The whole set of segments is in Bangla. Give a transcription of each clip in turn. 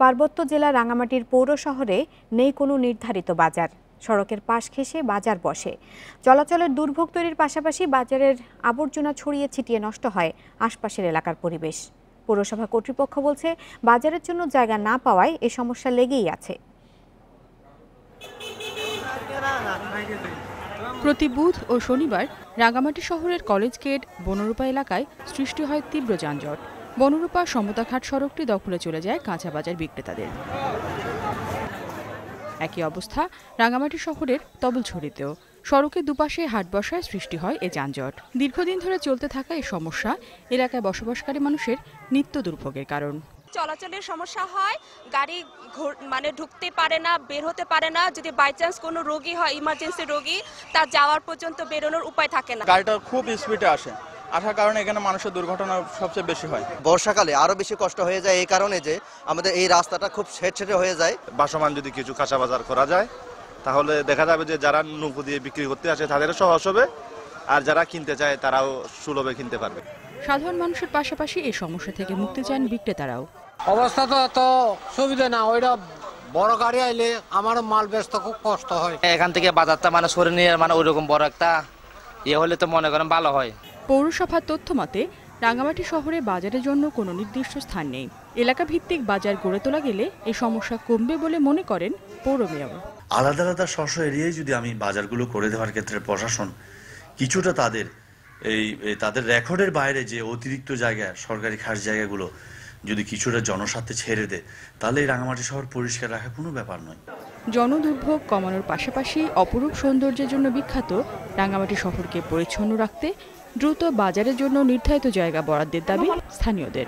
পার্বত্য জেলা রাঙামাটির পৌর শহরে নেই কোনো নির্ধারিত বাজার। সড়কের পাশ ঘেঁষে বাজার বসে। চলাচলের দুর্ভোগ তৈরির পাশাপাশি বাজারের আবর্জনা ছড়িয়ে ছিটিয়ে নষ্ট হয় আশপাশের এলাকার পরিবেশ। পৌরসভা কর্তৃপক্ষ বলছে, বাজারের জন্য জায়গা না পাওয়ায় এ সমস্যা লেগেই আছে। প্রতি বুধ ও শনিবার রাঙামাটি শহরের কলেজ গেট, বনরূপা এলাকায় সৃষ্টি হয় তীব্র যানজট। বনরূপা সমতাঘাট সড়কটি দখলে চলে যায় কাঁচা বাজার বিক্রেতাদের। একই অবস্থা রাঙামাটি শহরের তবলছড়িতেও। সড়কের দুপাশে হাট বসায় সৃষ্টি হয় এ যানজট। দীর্ঘদিন ধরে চলতে থাকা এই সমস্যা এলাকায় বসবাসকারী মানুষের নিত্য দুর্ভোগের কারণ। চলাচলের সমস্যা হয় গাড়ি ঘুর- মানে ঢুকতে পারে না বের হতে পারে না যদি বাই চান্স কোনো রোগী হয় ইমার্জেন্সি রোগী তা যাওয়ার পর্যন্ত বেরোনোর উপায় থাকে না। গাড়িটা খুব স্পিডে আসে। আসার কারণে এখানে মানুষের দুর্ঘটনা সবচেয়ে বেশি হয়। বর্ষাকালে আরও বেশি কষ্ট হয়ে যায় এই কারণে যে আমাদের এই রাস্তাটা খুব ছেটছেটে হয়ে যায়। বাসমান যদি কিছু কাঁচা বাজার করা যায় তাহলে দেখা যাবে যে যারা নৌকো দিয়ে বিক্রি করতে আসে তাদেরও সহজ হবে আর যারা কিনতে চায় তারাও সুলভে কিনতে পারবে। সাধারণ মানুষের পাশাপাশি এই সমস্যা থেকে মুক্তি চান বিক্রেতারাও। অবস্থা তো এত সুবিধা না ওইটা বড় গাড়ি আইলে আমার মাল বেচতে খুব কষ্ট হয়। এখান থেকে বাজারটা মানে সরে নিয়ে মানে ওইরকম বড় একটা ইয়ে হলে তো মনে করেন ভালো হয়। পৌরসভার তথ্য মতে রাঙামাটি শহরে বাজারের জন্য কোনো নির্দিষ্ট স্থান নেই। এলাকা ভিত্তিক বাজার গড়ে তোলা গেলে এই সমস্যা কমবে বলে মনে করেন পৌর মেয়র। আলাদা আলাদা স্ব এরিয়ায় যদি আমি বাজারগুলো করে দেওয়ার ক্ষেত্রে প্রশাসন কিছুটা তাদের এই এই তাদের রেকর্ডের বাইরে যে অতিরিক্ত জায়গা সরকারি খাস জায়গাগুলো যদি কিছুটা জনস্বার্থে ছেড়ে দেয় তাহলে এই রাঙামাটি শহর পরিষ্কার রাখা কোনো ব্যাপার নয়। জনদুর্ভোগ কমানোর পাশাপাশি অপরূপ সৌন্দর্যের জন্য বিখ্যাত রাঙামাটি শহরকে পরিচ্ছন্ন রাখতে দ্রুত বাজারের জন্য নির্ধারিত জায়গা বরাদ্দের দাবি স্থানীয়দের।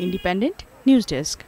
Independent news desk.